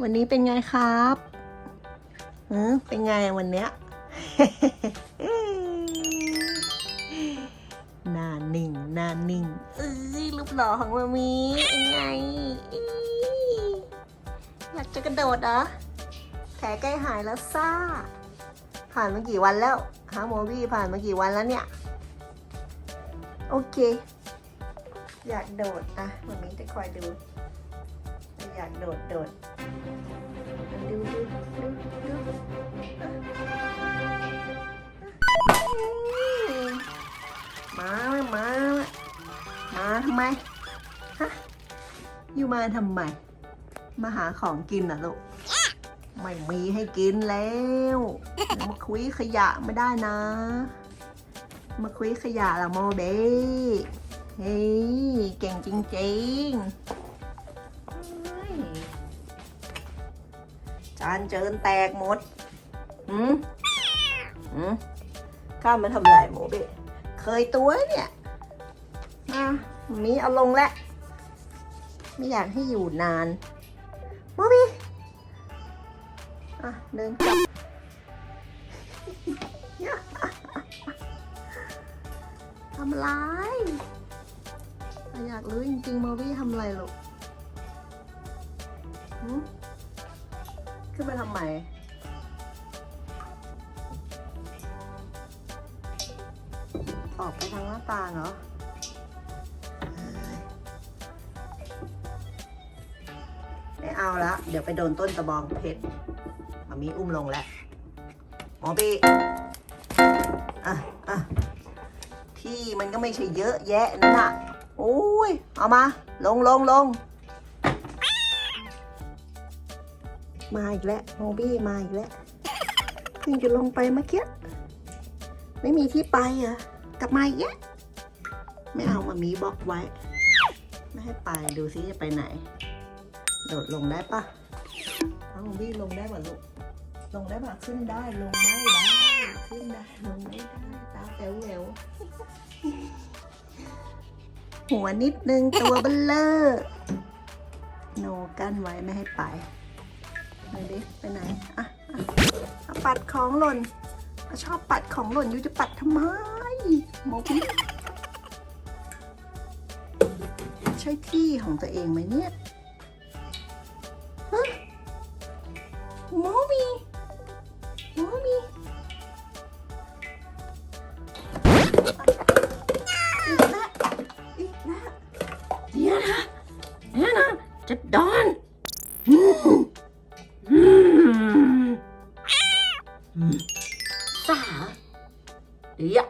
วันนี้เป็นไงครับเออเป็นไงวันเนี้ยหน้านิ่งหน้านิ่งเอ้ยรูปหล่อของมามีเป็นไงอยากจะกระโดดเหรอแผลใกล้หายแล้วซ่า ผ่านมากี่วันแล้วฮะโมวี่ผ่านมากี่วันแล้วเนี่ย โอเค อยากโดดอะวันนี้จะคอยดู อยากโดดโดดดูดูดูดูมามามาทำไมฮะอยู่มาทำไม มาหาของกินน่ะลูกไม่มีให้กินแล้วมาคุยขยะไม่ได้นะ มาคุยขยะละโมเบเฮ้ยเก่งจริงๆ จานเจินแตกหมดหืมหืมข้ามาทำไรหมูเบเคยตัวเนี่ยมามีเอาลงแล้วไม่อยากให้อยู่นานหมูบีอะเดินกลับทำไรอยากรู้จริงๆโมบี้ทำอะไรลูกหืม ขึ้นไปทำไม ออกไปทางหน้าต่างเหรอเอ้ยไม่เอาละ เดี๋ยวไปโดนต้นตะบองเพชรมามีอุ้มลงแล้วหมอปีอะอะที่มันก็ไม่ใช่เยอะแยะนั่นน่ะโอ้ย เอามา ลงลงลง มาอีกแล้วโมบี้มาอีกแล้วเพิ่งจะลงไปเมื่อกี้ไม่มีที่ไปอะ กลับมาอีกแล้วไม่เอามามีบล็อกไว้ ไม่ให้ไปดูซิจะไปไหน โดดลงได้ปะเอาโมบี้ลงได้ป่ะลูกลงได้ป่ะขึ้นได้ลงไม่ได้ขึ้นได้ลงไม่ได้ตาแป๋วแหววหัวนิดนึงตัวเบลเลอร์โนกั้นไว้ไม่ให้ไป ไปดิไปไหนอะอะปัดของหล่นชอบปัดของหล่นยูจะปัดทำไมโมบิใช่ที่ของตัวเองไหมเนี่ยฮะโมบีโมบีอีกล้วอีกล้วเนี่ยนะเนี่ยนะจะดอนสาเดี๋ยว